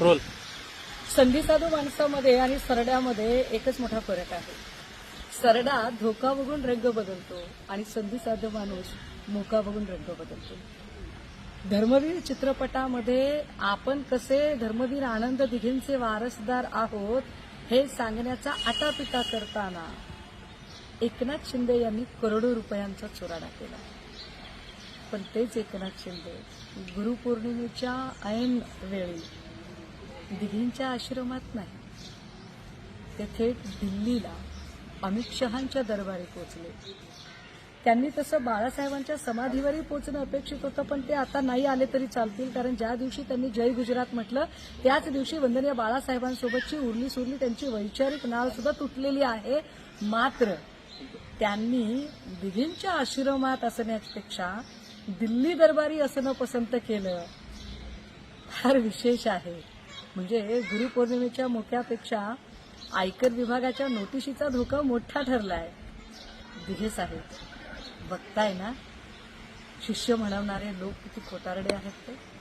Role. संधी साधू माणसामध्ये आणि सरड्यामध्ये एकच मोठा फरक आहे. सरडा धोका बघून रंग बदलतो आणि संधी साधू माणूस मोका बघून रंग बदलतो. धर्मवीर चित्रपटामध्ये आपण कसे धर्मवीर आनंद दिघींचे वारसदार आहोत हे सांगण्याचा आटापिटा करताना एकनाथ शिंदे यांनी करोडो रुपयांचा चुराडा केला. पण तेच एकनाथ शिंदे गुरुपौर्णिमेच्या ऐन वेळी दिघींच्या आश्रमात नाही. ते थेट दिल्लीला अमित शहांच्या दरबारी पोचले त्यांनी तसं बाळासाहेबांच्या समाधीवरही पोचणं अपेक्षित होतं पण ते आता नाही आले तरी चालतील कारण ज्या दिवशी त्यांनी जय गुजरात म्हटलं त्याच दिवशी वंदनीय बाळासाहेबांसोबतची उरली सुरली त्यांची वैचारिक नाळ सुद्धा तुटलेली आहे. मात्र त्यांनी दिघींच्या आश्रमात असण्यापेक्षा दिल्ली दरबारी असणं पसंत केलं. फार विशेष आहे. म्हणजे गुरुपौर्णिमेच्या मोक्यापेक्षा आयकर विभागाच्या नोटिशीचा धोका मोठा ठरलाय. दिघे साहेब बघताय ना? शिष्य म्हणवणारे लोक किती कोतारडे आहेत ते.